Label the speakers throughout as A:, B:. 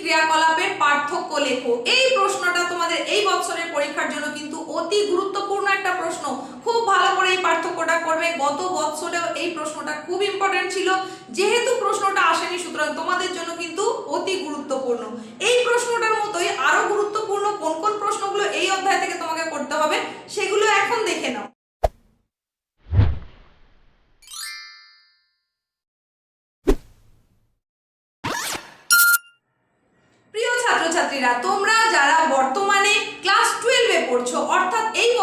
A: ক্রিয়াকলাপের পার্থক্য লেখো। এই প্রশ্নটা তোমাদের এই বছরের পরীক্ষার জন্য কিন্তু অতি গুরুত্বপূর্ণ একটা প্রশ্ন। খুব ভালো করে এই পার্থক্যটা করবে। গত বছরেও এই প্রশ্নটা খুব ইম্পর্টেন্ট ছিল। যেহেতু প্রশ্নটা আসেনি, সুতরাং তোমাদের জন্য কিন্তু অতি গুরুত্বপূর্ণ। এই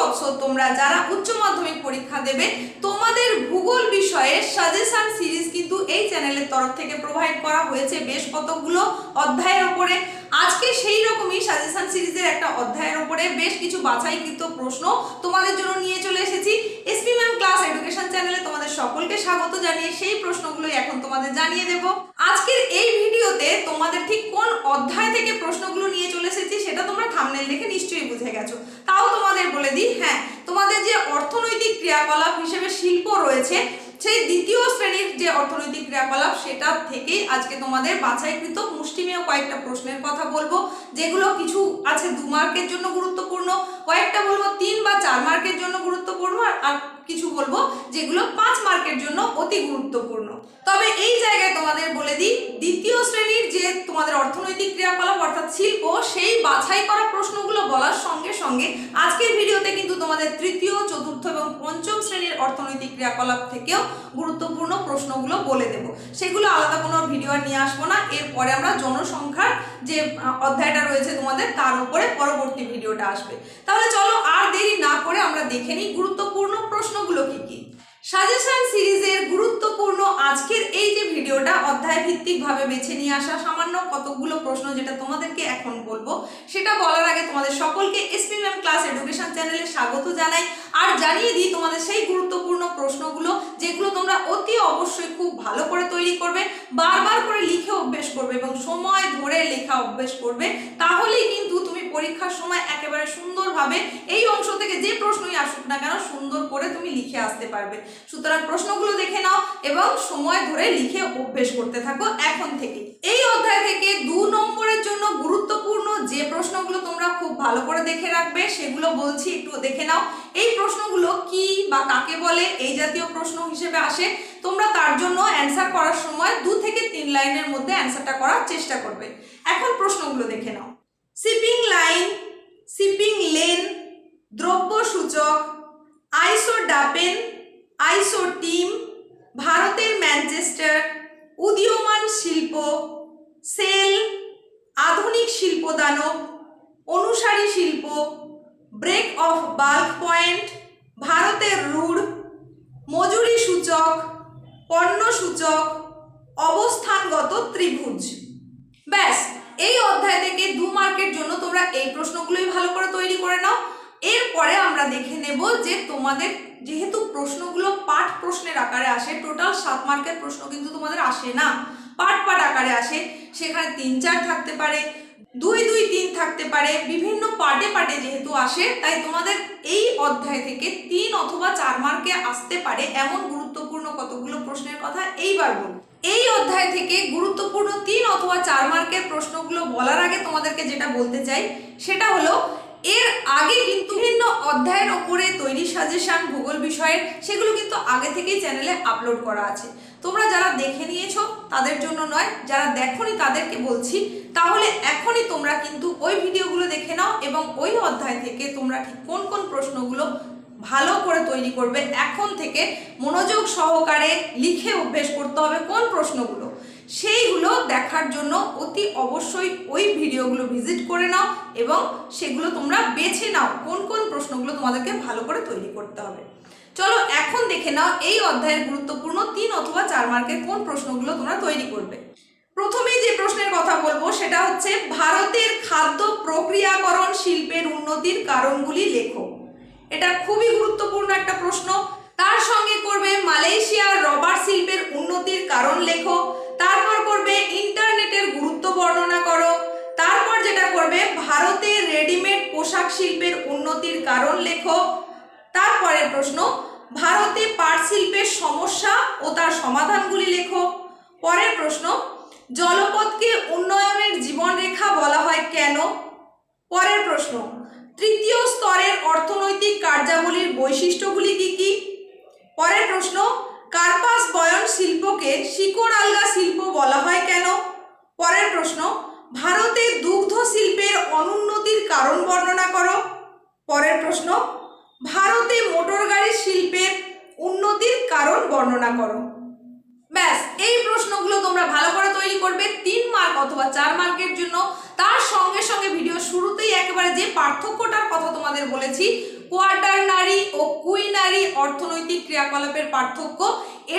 A: বছর তোমরা যারা উচ্চ মাধ্যমিক পরীক্ষা দেবে, তোমাদের ভূগোল বিষয়ে সাজেশন সিরিজ কিন্তু এই চ্যানেলের তরফ থেকে প্রোভাইড করা হয়েছে বেশ কতগুলো অধ্যায়ের ওপরে। আজকে সেই রকমই সাজেশন সিরিজের একটা অধ্যায়ের ওপরে বেশ কিছু বাছাইকৃত প্রশ্ন তোমাদের জন্য নিয়ে চলে এসেছি এসপি ম্যাম ক্লাস এডুকেশন চ্যানেলে তোমাদের সকলকে স্বাগত জানিয়ে সেই প্রশ্নগুলোই এখন তোমাদের জানিয়ে দেব। আজকের এই ভিডিওতে তোমাদের ঠিক কোন অধ্যায় থেকে প্রশ্নগুলো নিয়ে চলে এসেছি সেটা তোমরা থামনেল দেখে নিশ্চয়ই বুঝে গেছো। তাও তোমাদের বলে দিই হ্যাঁ তোমাদের যে অর্থনৈতিক ক্রিয়াকলাপ হিসেবে শিল্প রয়েছে, সেই দ্বিতীয় শ্রেণির যে অর্থনৈতিক ক্রিয়াকলাপ সেটা থেকেই আজকে তোমাদের বাছাইকৃত মুষ্টিমেয় কয়েকটা প্রশ্নের কথা বলব, যেগুলো কিছু আছে দু মার্কের জন্য গুরুত্বপূর্ণ, কয়েকটা বলব তিন বা চার মার্কের জন্য গুরুত্বপূর্ণ আর কিছু বলব যেগুলো পাঁচ মার্কের জন্য অতি গুরুত্বপূর্ণ। তবে এই জায়গায় তোমাদের বলে দিই, দ্বিতীয় শ্রেণির যে তোমাদের অর্থনৈতিক ক্রিয়াকলাপ অর্থাৎ শিল্প, সেই বাছাই করা প্রশ্নগুলো বলার সঙ্গে সঙ্গে আজকের ভিডিওতে কিন্তু তোমাদের তৃতীয়, চতুর্থ এবং পঞ্চম শ্রেণির অর্থনৈতিক ক্রিয়াকলাপ থেকেও গুরুত্বপূর্ণ প্রশ্নগুলো বলে দেব। সেগুলো আলাদা কোনো ভিডিও নিয়ে আসব না। এরপরে আমরা জনসংখ্যার যে অধ্যায়টা রয়েছে তোমাদের, তার উপরে পরবর্তী ভিডিওটা আসবে। তাহলে চলো আর দেরি না করে আমরা দেখে নিই গুরুত্বপূর্ণ প্রশ্নগুলো কি কি। সাজেশন সিরিজের গুরুত্বপূর্ণ আজকের এই যে ভিডিওটা অধ্যায় ভিত্তিক ভাবে বেছে নিয়ে আসা, সামান্য কতগুলো প্রশ্ন যেটা তোমাদেরকে এখন বলব, সেটা বলার আগে তোমাদের সকলকে এসপি ম্যাম ক্লাস এডুকেশন চ্যানেলে স্বাগত জানাই। আর জানিয়ে দিই তোমাদের সেই গুরুত্বপূর্ণ প্রশ্নগুলো, যেগুলো তোমরা অতি অবশ্যই খুব ভালো করে তৈরি করবে, বারবার করে লিখে অভ্যেস করবে এবং সময় ধরে লেখা অভ্যেস করবে, তাহলেই কিন্তু তুমি পরীক্ষার সময় একেবারে সুন্দরভাবে এই অংশ থেকে যে প্রশ্নই আসুক না কেন সুন্দর করে তুমি লিখে আসতে পারবে। সুতরাং প্রশ্নগুলো দেখে নাও এবং সময় ধরে লিখে অভ্যেস করতে থাকো এখন থেকে এই অধ্যায় থেকে দু নম্বরের জন্য গুরুত্বপূর্ণ যে প্রশ্নগুলো তোমরা খুব ভালো করে দেখে রাখবে, সেগুলো বলছি একটু দেখে নাও। এই প্রশ্নগুলো কি বা কাকে বলে, এই জাতীয় প্রশ্ন হিসেবে আসে। তোমরা তার জন্য অ্যান্সার করার সময় দু থেকে তিন লাইনের মধ্যে অ্যান্সারটা করার চেষ্টা করবে। এখন প্রশ্নগুলো দেখে নাও। শিপিং লাইন শিপিং লেন দ্রব্য সূচক আইসো ডাপেন আইসো টিম ভারতের ম্যানচেস্টার উদীয়মান শিল্প, সেল, আধুনিক শিল্প দানব, অনুসারী শিল্প, ব্রেক অফ বাল্ক পয়েন্ট, ভারতের রুড মজুরি সূচক, পণ্য সূচক, অবস্থানগত ত্রিভুজ। ব্যাস, এই অধ্যায় থেকে দু মার্কের জন্য তোমরা এই প্রশ্নগুলোই ভালো করে তৈরি করে নাও। এরপরে আমরা দেখে নেব যে তোমাদের যেহেতু প্রশ্নগুলো পাঠ প্রশ্নের আকারে আসে টোটাল সাত মার্কের প্রশ্ন কিন্তু তোমাদের আসে না। পাঠ পাঠ আকারে আসে, সেখানে তিন চার থাকতে পারে, দুই দুই তিন থাকতে পারে, বিভিন্ন পার্টে পার্টে যেহেতু আসে, তাই তোমাদের এই অধ্যায় থেকে তিন অথবা চার মার্কে আসতে পারে এমন গুরুত্বপূর্ণ কতগুলো প্রশ্নের কথা এইবার বলব। এই অধ্যায় থেকে গুরুত্বপূর্ণ তিন অথবা চার মার্কের প্রশ্নগুলো বলার আগে তোমাদেরকে যেটা বলতে চাই, সেটা হলো এর আগে কিন্তু বিভিন্ন অধ্যায়ের ওপরে তৈরি সাজেশন ভূগোল বিষয়ের সেগুলো কিন্তু আগে থেকেই চ্যানেলে আপলোড করা আছে। তোমরা যারা দেখে নিয়েছো তাদের জন্য নয়, যারা দেখোনি তাদেরকে বলছি, তাহলে এখনই তোমরা কিন্তু ওই ভিডিওগুলো দেখে নাও এবং ওই অধ্যায় থেকে তোমরা ঠিক কোন কোন প্রশ্নগুলো ভালো করে তৈরি করবে, এখন থেকে মনোযোগ সহকারে লিখে অভ্যেস করতে হবে কোন প্রশ্নগুলো। সেইগুলো দেখার জন্য অতি অবশ্যই ওই ভিডিওগুলো ভিজিট করে নাও এবং সেগুলো তোমরা বেছে নাও কোন কোন প্রশ্নগুলো তোমাদেরকে ভালো করে তৈরি করতে হবে। চলো এখন দেখে নাও এই অধ্যায়ের গুরুত্বপূর্ণ তিন অথবা চার মার্কের কোন প্রশ্নগুলো তোমরা তৈরি করবে। প্রথমেই যে প্রশ্নের কথা বলব সেটা হচ্ছে, ভারতের খাদ্য প্রক্রিয়াকরণ শিল্পের উন্নতির কারণগুলি লেখো। এটা খুবই গুরুত্বপূর্ণ একটা প্রশ্ন। তার সঙ্গে করবে মালয়েশিয়ার রবার শিল্পের উন্নতির কারণ লেখো। তারপর করবে ইন্টারনেটের গুরুত্ব বর্ণনা করো। তারপর যেটা করবে ভারতের রেডিমেড পোশাক শিল্পের উন্নতির কারণ লেখো। তারপরের প্রশ্ন, ভারতে পাট শিল্পের সমস্যা ও তার সমাধানগুলি লেখো। পরের প্রশ্ন, জলপথকে উন্নয়নের জীবনরেখা বলা হয় কেন? পরের প্রশ্ন, তৃতীয় স্তরের অর্থনৈতিক কার্যাবলীর বৈশিষ্ট্যগুলি কি কি পরের প্রশ্ন কার্পাস বয়ন শিল্পকে শিকড় আলগা শিল্প বলা হয় কেন পরের প্রশ্ন ভারতে দুগ্ধ শিল্পের অনুন্নতির কারণ বর্ণনা করো পরের প্রশ্ন ভারতে মোটর গাড়ি শিল্পের উন্নতির কারণ বর্ণনা করো ব্যাস এই প্রশ্নগুলো তোমরা ভালো করে তৈরি করবে তিন মার্ক অথবা চার মার্কের জন্য। তার সঙ্গে সঙ্গে ভিডিও শুরুতেই একেবারে যে পার্থক্যটার কথা তোমাদের বলেছি কোয়ার্টারনারি ও কুইনারি অর্থনৈতিক ক্রিয়াকলাপের পার্থক্য,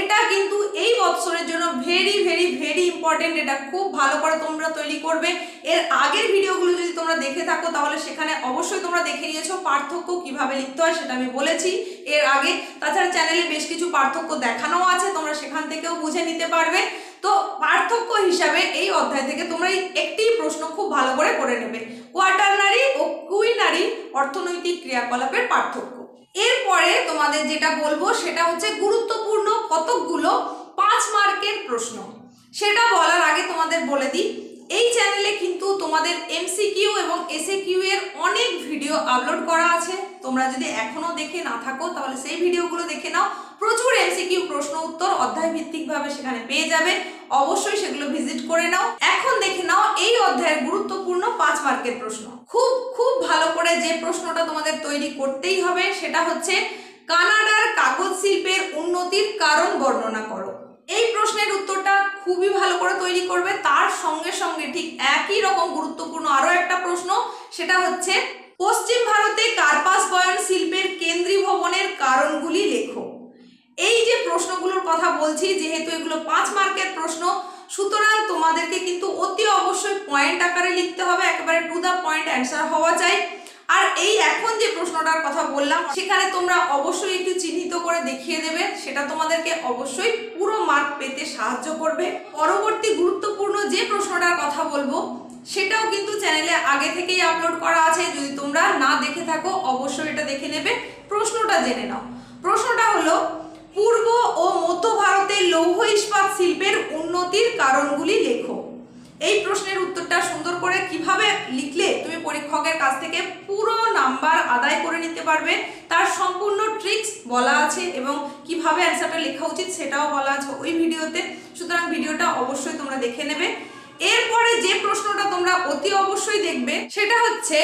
A: এটা কিন্তু এই বৎসরের জন্য ভেরি ভেরি ভেরি ইম্পর্টেন্ট এটা খুব ভালো করে তোমরা তৈরি করবে। এর আগের ভিডিওগুলো যদি তোমরা দেখে থাকো, তাহলে সেখানে অবশ্যই তোমরা দেখে নিয়েছো পার্থক্য কীভাবে লিখতে হয় সেটা আমি বলেছি এর আগে। তাছাড়া চ্যানেলে বেশ কিছু পার্থক্য দেখানো আছে, তোমরা সেখান থেকেও বুঝে নিতে পারবে। তো পার্থক্য হিসাবে এই অধ্যায় থেকে তোমরা একটি প্রশ্ন খুব ভালো করে করে নেবে। কোয়াটারনারি ও কুইনারি অর্থনৈতিক ক্রিয়াকলাপের পার্থক্য। এরপরে তোমাদের যেটা বলব সেটা হচ্ছে গুরুত্বপূর্ণ কতকগুলো পাঁচ মার্কের প্রশ্ন। সেটা বলার আগে তোমাদের বলে দিই এই চ্যানেলে কিন্তু তোমাদের এমসিকিউ এবং এসএকিউ এর অনেক ভিডিও আপলোড করা আছে। তোমরা যদি এখনও দেখে না থাকো, তাহলে সেই ভিডিওগুলো দেখে নাও। প্রচুর এমসিকিউ প্রশ্ন উত্তর অধ্যায় ভিত্তিকভাবে সেখানে পেয়ে যাবে। অবশ্যই সেগুলো ভিজিট করে নাও। এখন দেখে নাও এই অধ্যায়ের গুরুত্বপূর্ণ পাঁচ মার্কের প্রশ্ন। খুব খুব ভালো করে যে প্রশ্নটা তোমাদের তৈরি করতেই হবে, সেটা হচ্ছে, কানাডার কাগজ শিল্পের উন্নতির কারণ বর্ণনা করো। এই প্রশ্নের উত্তরটা খুবই ভালো করে তৈরি করবে। তার সঙ্গে সঙ্গে ঠিক একই রকম গুরুত্বপূর্ণ আরও একটা প্রশ্ন, সেটা হচ্ছে, পশ্চিম ভারতে কার্পাস বয়ন শিল্পের কেন্দ্রী ভবনের কারণগুলি লেখো। এই যে প্রশ্নগুলোর কথা বলছি, যেহেতু এগুলো পাঁচ মার্কের প্রশ্ন, সুতরাং তোমাদেরকে কিন্তু অতি অবশ্যই পয়েন্ট আকারে লিখতে হবে, একেবারে টু দ্য পয়েন্ট অ্যান্সার হওয়া চাই। আর এই এখন যে প্রশ্নটার কথা বললাম, সেখানে তোমরা অবশ্যই একটু চিহ্নিত করে দেখিয়ে দেবে। সেটা তোমাদেরকে অবশ্যই পুরো মার্ক পেতে সাহায্য করবে। পরবর্তী গুরুত্বপূর্ণ যে প্রশ্নটার কথা বলব, সেটাও কিন্তু চ্যানেলে আগে থেকেই আপলোড করা আছে। যদি তোমরা না দেখে থাকো, অবশ্যই এটা দেখে নেবে। প্রশ্নটা জেনে নাও। প্রশ্নটা হলো, পূর্ব ও মধ্য ভারতের লৌহ ইস্পাত শিল্পের উন্নতির কারণগুলি লেখো। এই প্রশ্নের উত্তরটা সুন্দর করে কীভাবে লিখলে তুমি পরীক্ষকের কাছ থেকে পুরো নাম্বার আদায় করে নিতে পারবে, তার সম্পূর্ণ ট্রিক্স বলা আছে এবং কীভাবে অ্যান্সারটা লেখা উচিত সেটাও বলা আছে ওই ভিডিওতে। সুতরাং ভিডিওটা অবশ্যই তোমরা দেখে নেবে। এরপরে যে প্রশ্নটা তোমরা অতি অবশ্যই দেখবে, সেটা হচ্ছে,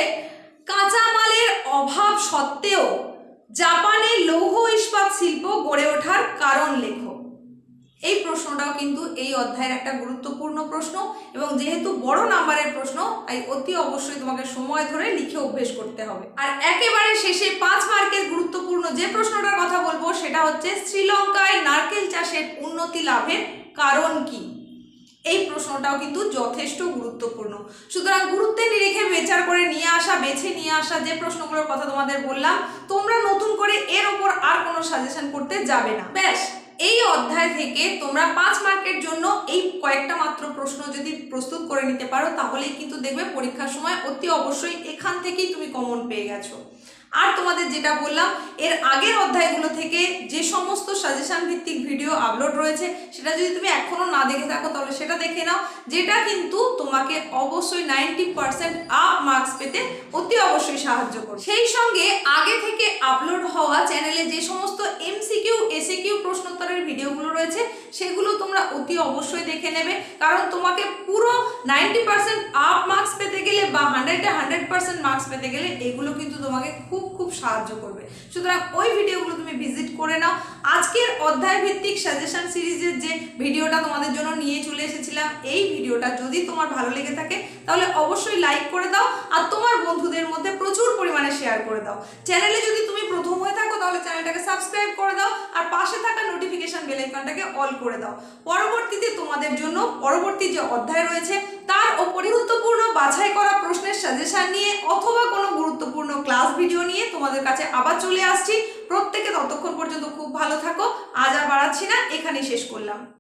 A: কাঁচামালের অভাব সত্ত্বেও জাপানে লৌহ ইস্পাত শিল্প গড়ে ওঠার কারণ লেখো। এই প্রশ্নটাও কিন্তু এই অধ্যায়ের একটা গুরুত্বপূর্ণ প্রশ্ন এবং যেহেতু বড় নাম্বারের প্রশ্ন, তাই অতি অবশ্যই তোমাকে সময় ধরে লিখে অভ্যেস করতে হবে। আর একেবারে শেষে পাঁচ মার্কের গুরুত্বপূর্ণ যে প্রশ্নটার কথা বলব, সেটা হচ্ছে শ্রীলঙ্কায় নারকেল চাষের উন্নতি লাভের কারণ কি? এই প্রশ্নটাও কিন্তু যথেষ্ট গুরুত্বপূর্ণ। সুতরাং গুরুত্বের নিরিখে বিচার করে নিয়ে আসা, বেছে নিয়ে আসা যে প্রশ্নগুলোর কথা তোমাদের বললাম, তোমরা নতুন করে এর ওপর আর কোনো সাজেশন করতে যাবে না। ব্যাস এই অধ্যায় থেকে তোমরা পাঁচ মার্কের জন্য এই কয়েকটা মাত্র প্রশ্ন যদি প্রস্তুত করে নিতে পারো, তাহলেই কিন্তু দেখবে পরীক্ষার সময় অতি অবশ্যই এখান থেকেই তুমি কমন পেয়ে গেছো। আর তোমাদের যেটা বললাম, এর আগের অধ্যায়গুলো থেকে যে সমস্ত সাজেশন ভিত্তিক ভিডিও আপলোড রয়েছে, সেটা যদি তুমি এখনও না দেখে থাকো, তাহলে সেটা দেখে নাও, যেটা কিন্তু তোমাকে অবশ্যই নাইনটি পার্সেন্ট আপ মার্কস পেতে অতি অবশ্যই সাহায্য করবে। সেই সঙ্গে আগে থেকে আপলোড হওয়া চ্যানেলে যে সমস্ত এমসিকিউ এসিকিউ প্রশ্নোত্তরের ভিডিওগুলো রয়েছে, সেগুলো তোমরা অতি অবশ্যই দেখে নেবে, কারণ তোমাকে পুরো নাইনটি পার্সেন্ট আপ মার্কস পেতে গেলে বা হান্ড্রেডে হান্ড্রেড পার্সেন্ট মার্কস পেতে গেলে এগুলো কিন্তু তোমাকে খুব খুব খুব সাহায্য করবে। সুতরাং ওই ভিডিওগুলো তুমি ভিজিট করে নাও। আজকের অধ্যায় ভিত্তিক সাজেশন সিরিজের যে ভিডিওটা তোমাদের জন্য নিয়ে চলে এসেছিলাম, এই ভিডিওটা যদি তোমার ভালো লেগে থাকে, তাহলে অবশ্যই লাইক করে দাও আর তোমার বন্ধুদের মধ্যে প্রচুর পরিমাণে শেয়ার করে দাও। চ্যানেলে যদি তুমি প্রথম হয়ে থাকো, তাহলে চ্যানেলটাকে সাবস্ক্রাইব করে দাও আর পাশে থাকা নোটিফিকেশন বেল আইকনটাকে অল করে দাও। পরবর্তীতে তোমাদের জন্য পরবর্তী যে অধ্যায় রয়েছে, তার ওপর গুরুত্বপূর্ণ বাছাই করা প্রশ্নের সাজেশন নিয়ে অথবা কোনো গুরুত্বপূর্ণ ক্লাস ভিডিও নিয়ে তোমাদের কাছে আবার চলে আসছি। প্রত্যেকে ততক্ষণ পর্যন্ত খুব ভালো থাকো। আজ আর বাড়াচ্ছি না, এখানেই শেষ করলাম।